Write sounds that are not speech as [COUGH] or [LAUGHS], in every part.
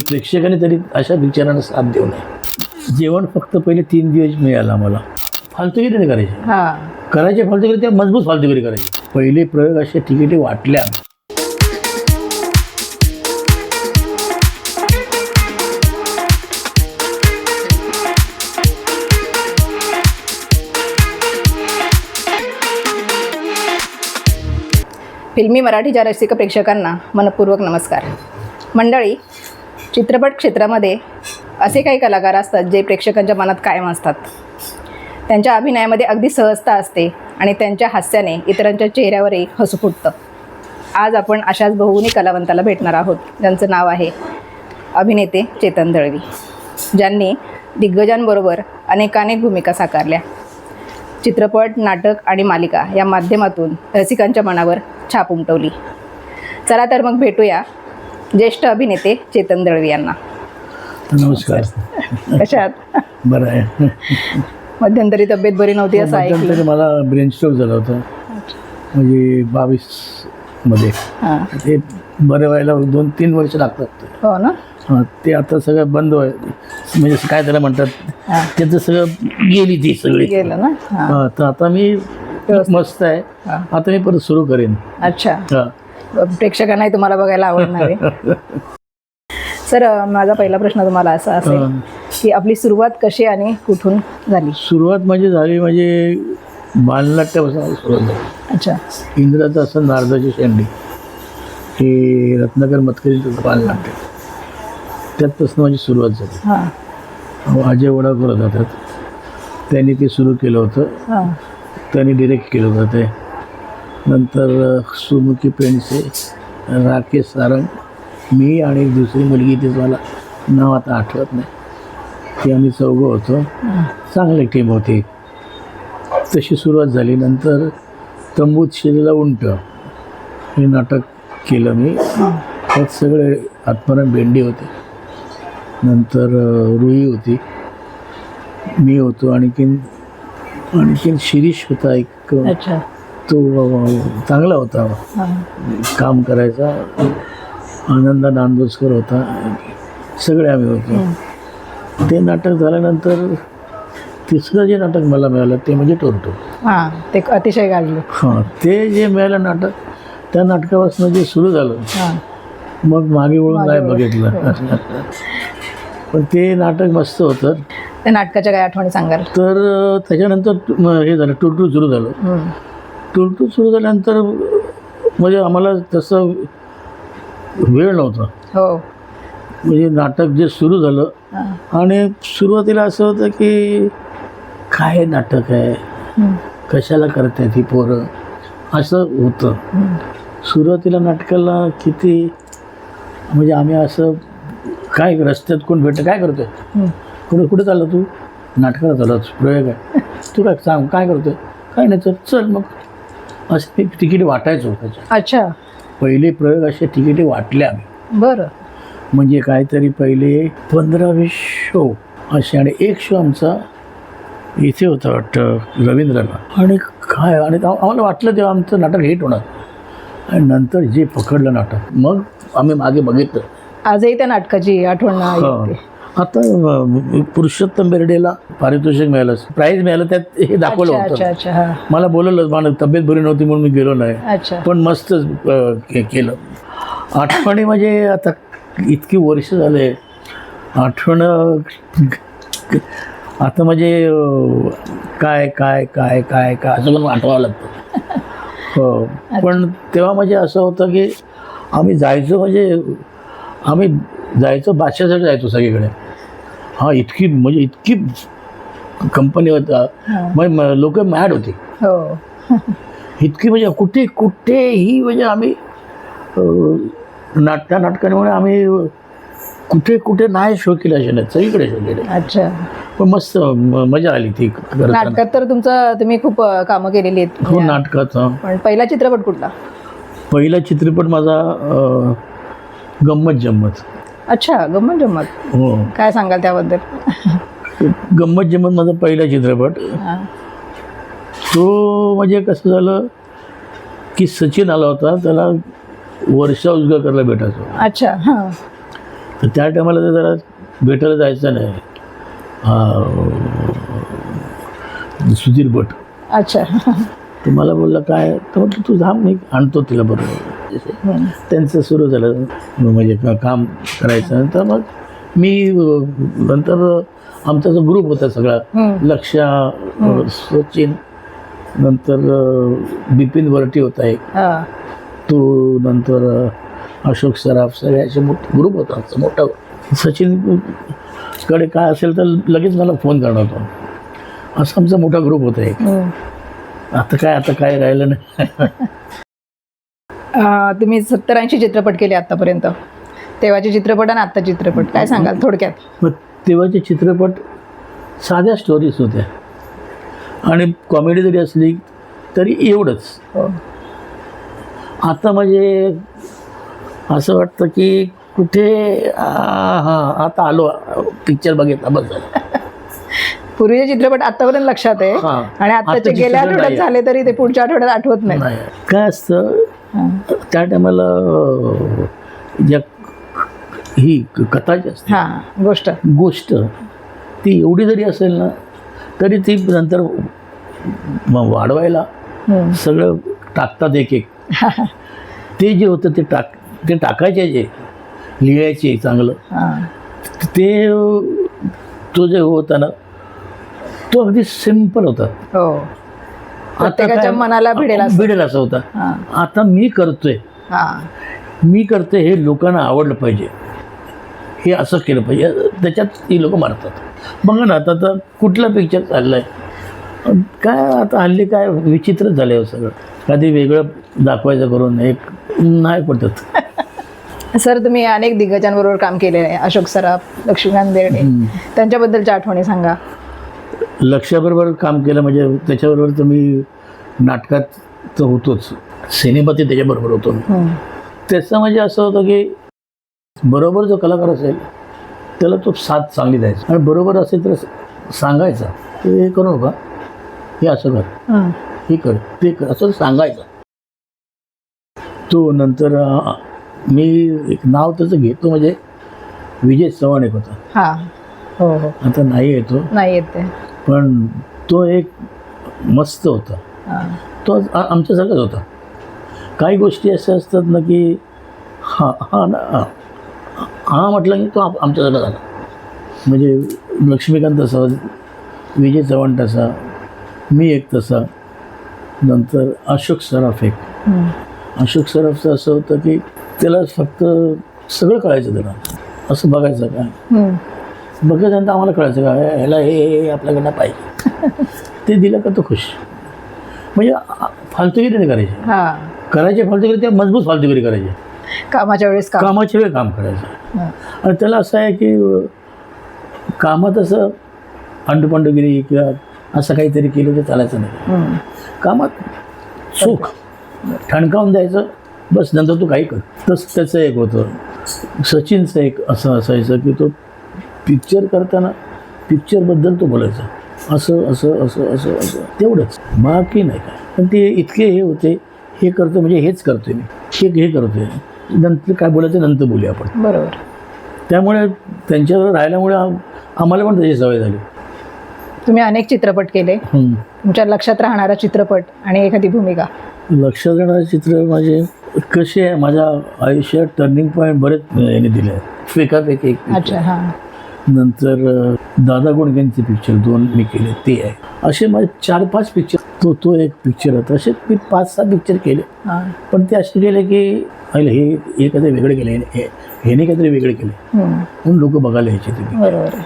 प्रेक्षकांनी तरी अशा विचारांना साथ देऊ नये. जेवण फक्त पहिले तीन दिवस मिळालं आम्हाला. फालतुगिरी नाही करायची. हा. करायचे फालतुगिरी त्या मजबूत फालतुगिरी करायची. पहिले प्रयोग असे तिकिटी वाटल्या. फिल्मी मराठीच्या रसिक प्रेक्षकांना मनपूर्वक नमस्कार. मंडळी चित्रपट क्षेत्रामध्ये असे काही कलाकार असतात जे प्रेक्षकांच्या मनात कायम असतात. त्यांच्या अभिनयामध्ये अगदी सहजता असते आणि त्यांच्या हास्याने इतरांच्या चेहऱ्यावरही हसू फुटतं. आज आपण अशाच बहुगुणी कलावंताला भेटणार आहोत ज्यांचं नाव आहे अभिनेते चेतन दळवी ज्यांनी दिग्गजांबरोबर अनेकानेक भूमिका साकारल्या. चित्रपट नाटक आणि मालिका या माध्यमातून रसिकांच्या मनावर छाप उमटवली. चला तर मग भेटूया ज्येष्ठ अभिनेते चेतन दळवी यांना. नमस्कार. कशात? बरं आहे. मध्यंतरी तब्येत बरी नव्हती असं ऐकलं. मध्यंतरी मला ब्रेन स्ट्रोक झाला होता. म्हणजे बावीसमध्ये. हां. ते बरं व्हायला दोन तीन वर्ष लागतात. हो ना? हां ते आता सगळं बंद व्हाय म्हणजे काय त्याला म्हणतात हां. त्याचं सगळं गेली ती सगळी. गेलं ना? हां. हां तर आता मी मस्त आहे. हां. आता मी परत सुरू करेन. अच्छा. हां. प्रेक्षकांनाही तुम्हाला बघायला आवडणार आहे. [LAUGHS] सर माझा पहिला प्रश्न तुम्हाला असा असेल. की आपली सुरुवात कशी आणि कुठून झाली? सुरुवात म्हणजे झाली म्हणजे बालनाट्यापासून सुरुवात झाली. अच्छा. इंद्राचं असं नारदाची शेंडी हे रत्नाकर मतकरीचं बालनाट्य. त्यातपासून माझी सुरुवात झाली. हां. अजय वडाकर त्यात. त्यांनी ते सुरू केलं होतं. हां. त्यांनी डिरेक्ट केलं होतं ते. नंतर सुमुखी पेंडसे राकेश सारंग मी आणि एक दुसरी मुलगी तिचं मला नाव आता आठवत नाही. ती आम्ही चौघं होतो. चांगली टीम होती. तशी सुरुवात झाली. नंतर तंबूत शिरला उंट हे नाटक केलं मी. त्यात सगळे आत्माराम भेंडी होते. नंतर रुई होती. मी होतो. आणखीन आणखीन शिरीष होता एक. अच्छा. तो चांगला होता. हां. काम करायचा. आनंदा नांदोसकर होता. सगळे आम्ही होतो. ते नाटक झाल्यानंतर तिसरं जे नाटक मला मिळालं ते म्हणजे टोरटो. हां ते अतिशय गाजलं. हां ते जे मिळालं नाटक त्या नाटकापासून जे सुरू झालं हां. मग मागे वळून नाही मागे बघितलं. पण ते नाटक मस्त होतं. त्या नाटकाच्या काय आठवणी सांगाल? तर त्याच्यानंतर हे झालं टुरटू सुरू झालं. हम्म. टुरटू सुरू झाल्यानंतर म्हणजे आम्हाला तसं वेळ नव्हता हो म्हणजे नाटक जे सुरू झालं. आणि सुरुवातीला असं होतं की काय नाटक आहे. कशाला करतायत ही पोरं असं होतं. सुरुवातीला नाटकाला किती म्हणजे आम्ही असं काय रस्त्यात कोण भेटतं काय करतोय. कुठे कुठे चालला तू नाटकाला चालला प्रयोग आहे तू काय सांग काय करतोय काय नाही तर चल मग असं मी तिकीट वाटायचो त्याच्या अच्छा. पहिले प्रयोग असे तिकिटी वाटल्या. आम्ही बरं. म्हणजे काहीतरी पहिले पंधरा वीस शो असे आणि एक शो आमचा इथे होता वाटतं रवींद्रला. आणि काय आणि आम- आम्हाला वाटलं तेव्हा आमचं नाटक हिट होणार. आणि नंतर जे पकडलं नाटक मग आम्ही मागे बघितलं. आजही त्या नाटकाची आठवण आता पुरुषोत्तम बेर्डेला पारितोषिक मिळालं. प्राईज मिळालं त्यात हे दाखवलं होतं. मला बोलवलं मला तब्येत बरी नव्हती म्हणून मी गेलो नाही. पण मस्त केलं. आठवणी म्हणजे आता इतकी वर्ष झाले. आठवण आता म्हणजे काय काय काय काय काय असं पण आठवावं लागतं. हो. पण तेव्हा म्हणजे असं होतं की आम्ही जायचो म्हणजे आम्ही जायचो बादशासाठी जायचो सगळीकडे. हा इतकी म्हणजे इतकी कंपनी होता. लोक मॅड होती. हो. इतकी म्हणजे कुठे कुठेही म्हणजे आम्ही अं, नाट त्या नाटकामुळे आम्ही कुठे कुठे नाही शो केले नाही सगळीकडे शो केले. अच्छा. पण मस्त मजा आली ती. नाटकात तर तुमचं तुम्ही खूप कामं केलेली आहेत. हो नाटकात. पण पहिला चित्रपट कुठला? पहिला चित्रपट माझा गंमत जम्मत. अच्छा गंमत जम्मत हो. काय सांगाल त्याबद्दल? गंमत जम्मत माझा पहिला चित्रपट. हा. तो म्हणजे कसं झालं की सचिन आला होता त्याला वर्षा उजगाकरला भेटायचो अच्छा हां. तर त्या टायमाला ते जरा भेटायला जायचं नाही. हा, सुधीर भट. अच्छा. तर मला बोलला काय? तर म्हटलं तू थांब मी आणतो तिला बरोबर. त्यांचं सुरू झालं. म्हणजे का- काम करायचं नंतर मग मी नंतर आमचा जो ग्रुप होता सगळा. लक्षा सचिन नंतर बिपिन वरटी होता एक. तो नंतर अशोक सराफ सगळे असे मोठा ग्रुप होता आमचा मोठा. सचिनकडे काय असेल तर लगेच मला फोन करणार होता. असा आमचा मोठा ग्रुप होता एक. आता काय आता काय राहिलं नाही. तुम्ही सत्तर ऐंशी चित्रपट केले आतापर्यंत. तेव्हाचे चित्रपट आणि आत्ता चित्रपट काय सांगाल थोडक्यात? मग तेव्हाचे चित्रपट साध्या स्टोरीज होत्या. आणि कॉमेडी जरी असली तरी एवढंच. हो. आता म्हणजे असं वाटतं की कुठे आता आलो पिक्चर बघितला बस [LAUGHS] पूर्वीचे चित्रपट आतापर्यंत लक्षात आहे. आणि आत्ताचे गेल्या आठवड्यात. झाले तरी ते पुढच्या आठवड्यात आठवत नाही. काय असतं. त्या टायमाला ज्या ही कथा जी असते हा गोष्ट. गोष्ट ती एवढी जरी असेल ना तरी ती नंतर वाढवायला. सगळं टाकतात एक एक. [LAUGHS] ते जे होतं ते टाक ते टाकायचे जे लिहायचे चांगलं. हा. ते तो जे होता ना तो अगदी सिंपल होता. हो. प्रत्येकाच्या मनाला भिडेल असं. भिडेल असं होता. हा. आता मी करतोय. हा. मी करते हे लोकांना आवडलं पाहिजे. हे असं केलं पाहिजे. त्याच्यात ती लोक मारतात. बघा ना आता तर कुठला पिक्चर चाललाय? काय आता हल्ली काय विचित्रच झालं आहे सगळं. कधी वेगळं दाखवायचं करून एक नाही पटत. [LAUGHS] सर तुम्ही अनेक दिग्गजांबरोबर काम केलेलं आहे. अशोक सराफ लक्ष्मीकांत बेर्डे. त्यांच्याबद्दलच्या आठवणी सांगा. लक्षाबरोबर काम केलं म्हणजे त्याच्याबरोबर तर मी नाटकात तर होतोच. सिनेमात त्याच्याबरोबर होतो हम्म. त्याचं म्हणजे असं होतं की बरोबर जो कलाकार असेल त्याला तो साथ चांगली द्यायचा. आणि बरोबर असेल तर सांगायचा. "तू हे करू नका. हे असं कर. हे. कर. ते कर. असं सांगायचं. तो नंतर मी एक नाव त्याचं घेतो म्हणजे विजय चव्हाण एक होता. हा हो. आता नाही येतो. नाही येत. पण तो एक मस्त होता. तो आमच्यासारखाच होता. काही गोष्टी अशा असतात ना की हा हा ना हा. म्हटलं की तो आमच्यासारखा झाला. म्हणजे लक्ष्मीकांत तसा विजय चव्हाण तसा मी एक तसा नंतर अशोक सराफ एक. अशोक सराफचं असं होतं की त्याला फक्त सगळं कळायचं त्याला. असं बघायचं काय. हम्म. बघायच्यानंतर आम्हाला कळायचं का ह्याला हे आपल्याकडनं पाहिजे. [LAUGHS] ते दिलं का तो खुश. म्हणजे फालतुगिरी नाही करायची. हा. करायचे फालतुगिरी ते मजबूत फालतुगिरी करायची. कामाच्या वेळेस काम. कामाच्या वेळ काम करायचं. आणि त्याला असं आहे की कामात असं अंडूपंडूगिरी किंवा असं काहीतरी केलं तर चालायचं नाही. कामात सुख. ठणकावून द्यायचं. बस नंतर तू काही कर. तसं त्याचं एक होतं. सचिनचं एक असं असायचं की तो पिक्चर करताना पिक्चरबद्दल तो बोलायचा. असं असं असं असं असं. तेवढंच. बाकी नाही काय. पण ते इतके हे होते हे करतो म्हणजे हेच करतोय मी. हे हे करतोय. नंतर काय बोलायचं नंतर बोलूया आपण. बरोबर. त्यामुळे त्यांच्यावर राहिल्यामुळे आम- आम्हाला पण त्याची सवय झाली. तुम्ही अनेक चित्रपट केले. तुमच्या लक्षात राहणारा चित्रपट आणि एखादी भूमिका. लक्षात येणारे चित्र माझे कसे आहे? माझ्या आयुष्यात टर्निंग पॉईंट बरेच याने दिले फेकाफेक एक. अच्छा हा. नंतर दादा गुडगेंचे पिक्चर दोन मी केले ते आहे. असे माझे चार पाच पिक्चर तो तो एक पिक्चर होता. असे मी पाच सहा पिक्चर केले. पण ते असे केले की अरे हे हे काहीतरी वेगळे केले हे ह्याने काहीतरी वेगळे केले. म्हणून लोक बघायला यायचे ते बरोबर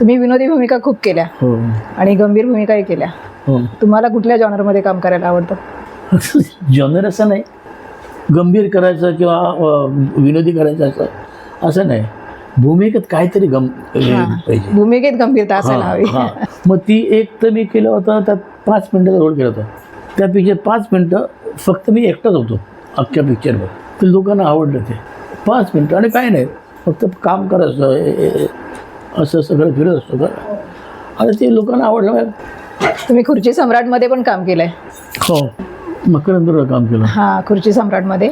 तुम्ही विनोदी भूमिका खूप केल्या. हो. आणि गंभीर भूमिकाही केल्या. हो. तुम्हाला कुठल्या जॉनरमध्ये काम करायला आवडतं? [LAUGHS] जॉनर असं नाही. गंभीर करायचं किंवा विनोदी करायचं असं असं नाही. भूमिकेत काहीतरी गम. पाहिजे. भूमिकेत गंभीरता असायला हवी. मग ती एक तर मी केलं होतं त्यात पाच मिनटाचा रोल केला होता. त्या पिक्चर पाच मिनटं फक्त मी एकटाच होतो अख्ख्या पिक्चरवर ते लोकांना आवडलं ते. पाच मिनटं आणि काय नाही. फक्त काम करायचं. असं सगळं फिरत असतो का? आणि ते लोकांना आवडलं तुम्ही खुर्ची सम्राटमध्ये पण काम केलंय? हो. मकरंदूरला काम केलं. हा खुर्ची सम्राटमध्ये.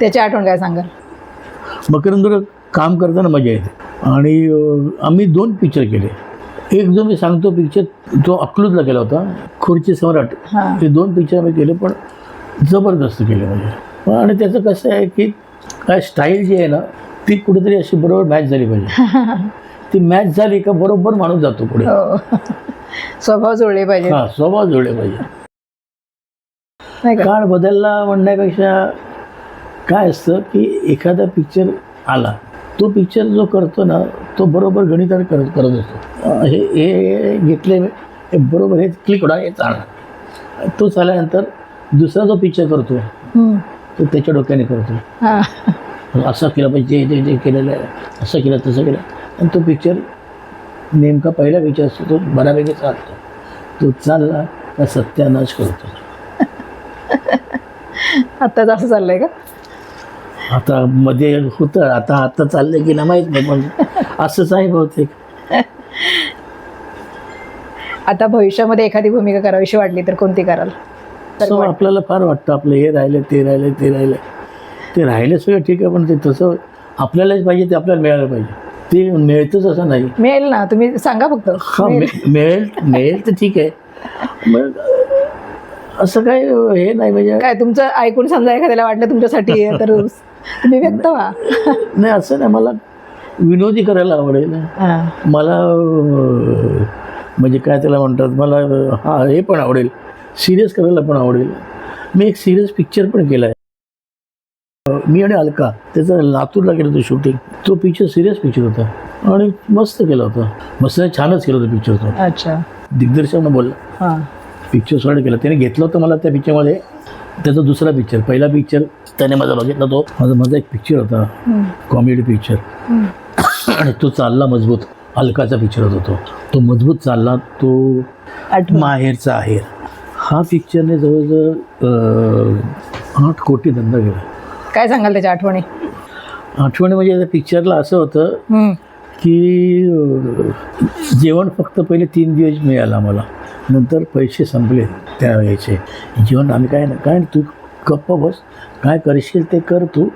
त्याची आठवण काय सांगाल? मकरंदूर काम करताना मजा येते. आणि आम्ही दोन पिक्चर केले. एक जो मी सांगतो पिक्चर तो अकलूजला केला होता. खुर्ची सम्राट. हां. ते दोन पिक्चर आम्ही केले पण जबरदस्त केले म्हणजे. आणि त्याचं कसं आहे की काय स्टाईल जी आहे ना ती कुठेतरी अशी बरोबर मॅच झाली पाहिजे. [LAUGHS] ती मॅच झाली का बरोबर माणूस जातो पुढे. हो. स्वभाव जुळले पाहिजे. हा स्वभाव जुळले पाहिजे. काळ बदलला म्हणण्यापेक्षा काय असतं की एखादा पिक्चर आला तो पिक्चर जो करतो ना तो बरोबर गणिताने करत करत असतो. हे हे घेतले हे बरोबर हे क्लिक होणार हे चालणार. तो झाल्यानंतर दुसरा जो पिक्चर करतो. तो त्याच्या डोक्याने करतो. हां. असं केलं पाहिजे जे जे केलेलं आहे असं केलं तसं केलं. आणि तो पिक्चर नेमका पहिला पिक्चर असतो तो बऱ्यापैकी चालतो. तो चालला का सत्यानाश करतो. आत्ताच असं चाललंय का? आता मध्ये होतं आता आता चाललंय की ना माहीत नाही पण असंच आहे बहुतेक. आता भविष्यामध्ये एखादी भूमिका करावीशी वाटली तर कोणती कराल? सो आपल्याला फार वाटतं आपलं हे राहिलं ते राहिलं ते राहिलं ते राहिलं सगळं ठीक आहे पण ते तसं आपल्यालाच पाहिजे ते आपल्याला मिळालं पाहिजे. ते मिळतंच असं नाही. मिळेल ना तुम्ही सांगा फक्त. हा मिळ- मिळेल मिळेल तर ठीक आहे. मग असं काय हे नाही म्हणजे काय तुमचं ऐकून समजा एखाद्याला वाटलं तुमच्यासाठी आहे तर तुम्ही व्यक्त व्हा. नाही असं नाही मला विनोदी करायला आवडेल. मला म्हणजे काय त्याला म्हणतात मला हा हे पण आवडेल. सिरियस करायला पण आवडेल. मी एक सिरियस पिक्चर पण केला आहे मी आणि अलका त्याचा लातूरला केलं होतं शूटिंग. तो पिक्चर सिरियस पिक्चर होता. आणि मस्त केला होता. मस्त छानच केलं होतं पिक्चर तो. अच्छा. दिग्दर्शकनं बोलला. हां. पिक्चर सॉल्ड केला त्याने घेतलं होतं मला त्या पिक्चरमध्ये. त्याचा दुसरा पिक्चर पहिला पिक्चर. त्याने माझा बघितला तो. माझा माझा एक पिक्चर होता. Comedy picture. आणि तो चालला मजबूत. अलकाचा पिक्चर होता तो. तो मजबूत चालला. तो माहेरचा आहेर हा पिक्चरने जवळजवळ आठ कोटी धंदा केला. काय सांगाल त्याच्या आठवणी? आठवणी म्हणजे त्या पिक्चरला असं होतं. की जेवण फक्त पहिले तीन दिवस मिळालं आम्हाला. नंतर पैसे संपले त्या याचे. जेवण आम्ही काय नाही काय तू गप्प बस. काय करशील ते कर तू.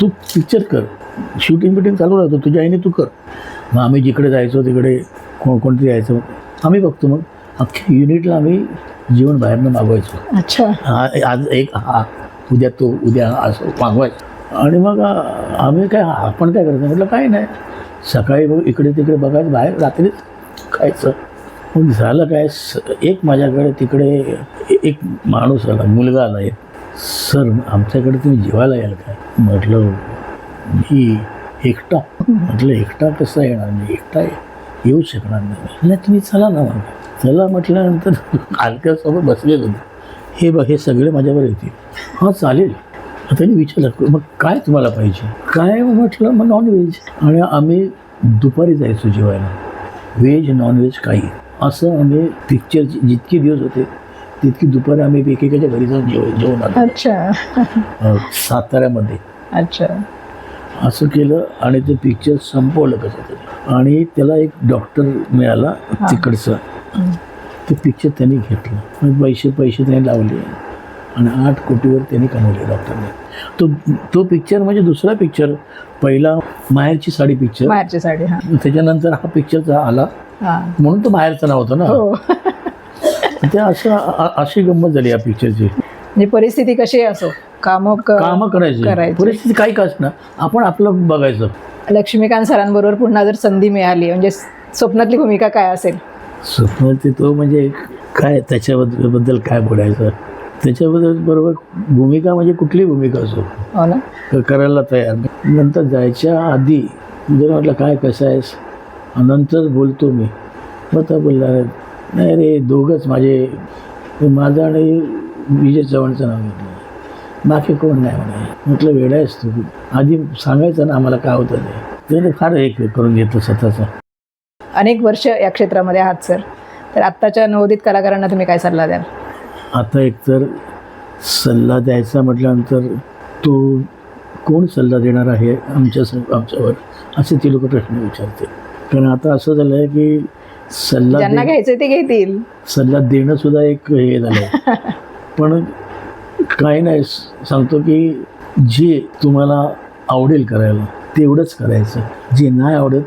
तू पिक्चर कर. शूटिंग बिटिंग चालू राहतो. तुझ्या आईने तू कर. मग आम्ही जिकडे जायचो तिकडे कोण कोणतरी यायचो. आम्ही बघतो मग. अख्ख्या युनिटला आम्ही जेवण बाहेरनं मागवायचो. अच्छा. हा आज एक हा उद्या तो उद्या असं मागवायचं. आणि मग आम्ही काय आपण काय करायचं? म्हटलं काय नाही. सकाळी बघ इकडे तिकडे बघायचं बाहेर रात्री खायचं. मग झालं काय? स- एक माझ्याकडे तिकडे एक माणूस आला मुलगा आला एक. सर आमच्याकडे तुम्ही जेवायला याल का? म्हटलं मी एकटा. म्हटलं एकटा कसा येणार? मी एकटा येऊ शकणार नाही. तुम्ही चला ना मग. चला म्हटल्यानंतर [LAUGHS] अलक्यासोबत बसलेलं होते. हे बघ हे सगळे माझ्यावर येतील. हां चालेल. त्यांनी विचारलं मग काय तुम्हाला पाहिजे? काय? म्हटलं मग नॉनव्हेज आणि आम्ही दुपारी जायचो जेवायला. व्हेज नॉनव्हेज काही. असं आम्ही पिक्चर जितके दिवस होते तितकी दुपारी आम्ही एकेकाच्या घरी जाऊन जेव जेवण आलो. अच्छा. साताऱ्यामध्ये. अच्छा. असं केलं आणि ते पिक्चर संपवलं कसं तरी आणि त्याला एक डॉक्टर मिळाला तिकडचा. ते पिक्चर त्यांनी घेतलं. पैसे पैसे त्यांनी लावले. आणि आठ कोटीवर त्यांनी कमवले डॉक्टरने तो तो पिक्चर म्हणजे दुसरा पिक्चर पहिला माहेरची साडी पिक्चर बाहेरची साडी हा. त्याच्यानंतर हा पिक्चरचा आला. हा. म्हणून तो बाहेरचं नाव होतं ना. हो ते असं अशी गंमत झाली या पिक्चरची म्हणजे परिस्थिती कशी असो? काम कामं करायची. करायची. परिस्थिती काही का ना. आपण आपलं बघायचं. लक्ष्मीकांत सरांबरोबर पुन्हा जर संधी मिळाली म्हणजे स्वप्नातली भूमिका काय असेल? स्वप्न ते तो म्हणजे काय त्याच्याबद्दल बद्दल काय बोलायचं? त्याच्याबद्दल बरोबर भूमिका म्हणजे कुठली भूमिका असो? हो ना. क- करायला तयार नंतर जायच्या आधी जर म्हटलं काय कसं आहेस? नंतर बोलतो मी. मग तर बोलला नाही रे दोघंच. माझे माझं आणि विजय चव्हाणचं नाव घेतलं. बाकी कोण नाही म्हणे. म्हटलं वेळा आहेस तू. आधी सांगायचं ना आम्हाला काय होतं ते. त्याने फार हे करून घेतलं स्वतःचं. अनेक वर्ष या क्षेत्रामध्ये आहात सर. तर आत्ताच्या नवोदित कलाकारांना तुम्ही काय सल्ला द्याल? आता एकतर सल्ला द्यायचा म्हटल्यानंतर तो कोण सल्ला देणार आहे आमच्या आमच्यावर? असे ते लोक प्रश्न विचारते कारण आता असं झालं आहे की सल्ला ज्यांना घ्यायचं ते घेतील. सल्ला देणं सुद्धा एक हे झालं [LAUGHS] पण काही नाही सांगतो की जे तुम्हाला आवडेल करायला तेवढंच करायचं. जे नाही आवडत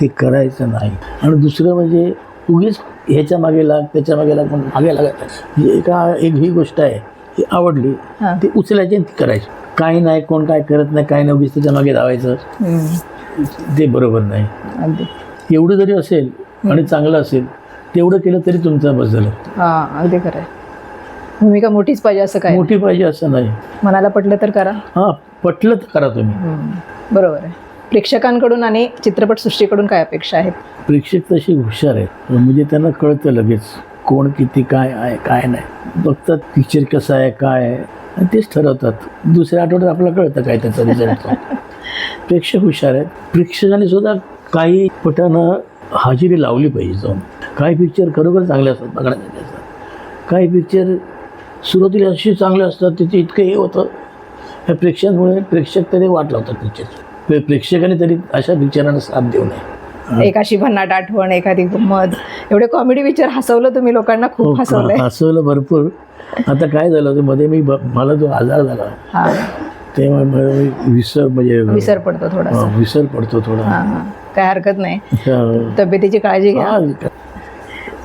ते करायचं नाही. आणि दुसरं म्हणजे उगीच ह्याच्या मागे लाग त्याच्यामागे लाग म्हणून मागे लागायचं ही एका एक ही गोष्ट आहे ही आवडली. ती उचलायची ती करायची. काही नाही कोण काय करत नाही काही नाही उगीच त्याच्यामागे धावायचं. ते बरोबर नाही. एवढं जरी असेल आणि चांगलं असेल तेवढं केलं तरी तुमचं बस झालं. हां अगदी खरं आहे. भूमिका मोठीच पाहिजे असं काय? मोठी पाहिजे असं नाही. मनाला पटलं तर करा. हां पटलं तर करा तुम्ही. बरोबर आहे. प्रेक्षकांकडून आणि चित्रपटसृष्टीकडून काय अपेक्षा आहेत? प्रेक्षक तसे हुशार आहेत. म्हणजे त्यांना कळतं लगेच कोण किती काय आहे काय नाही. बघतात पिक्चर कसं आहे काय आहे. आणि तेच ठरवतात. दुसऱ्या आठवड्यात आपल्याला कळतं काय त्याचा रिझल्ट [LAUGHS] प्रेक्षक हुशार आहेत. प्रेक्षकांनी सुद्धा काही पटानं हाजिरी लावली पाहिजे जाऊन. काही पिक्चर खरोखर चांगले असतात बघण्यासाठी असतात काही पिक्चर सुरुवातीला असे चांगले असतात तिथे इतकं हे होतं. ह्या प्रेक्षकांमुळे प्रेक्षक तरी वाट लावतात पिक्चर प्रेक्षकांनी तरी अशा पिक्चरांना साथ देऊ नये. एक अशी भन्नाट आठवण एखादी गंमत. एवढे कॉमेडी पिक्चर हसवलं तुम्ही लोकांना हो, खूप हसवलंय हसवलं भरपूर. आता काय झालं होतं मध्ये मी मला जो आजार झाला हा. तेव्हा विसर म्हणजे विसर पडतो थोडासा. हा, विसर पडतो थोडा. हा हा. काय हरकत नाही. तब्येतीची काळजी घ्या.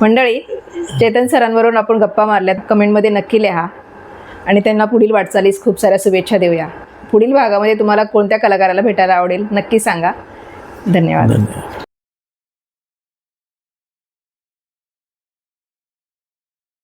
मंडळी चेतन सरांवरून आपण गप्पा मारल्यात. कमेंटमध्ये नक्की लिहा. आणि त्यांना पुढील वाटचालीस खूप साऱ्या शुभेच्छा देऊया. पुढील भागामध्ये तुम्हाला कोणत्या कलाकाराला भेटायला आवडेल नक्की सांगा. धन्यवाद. धन्यवाद.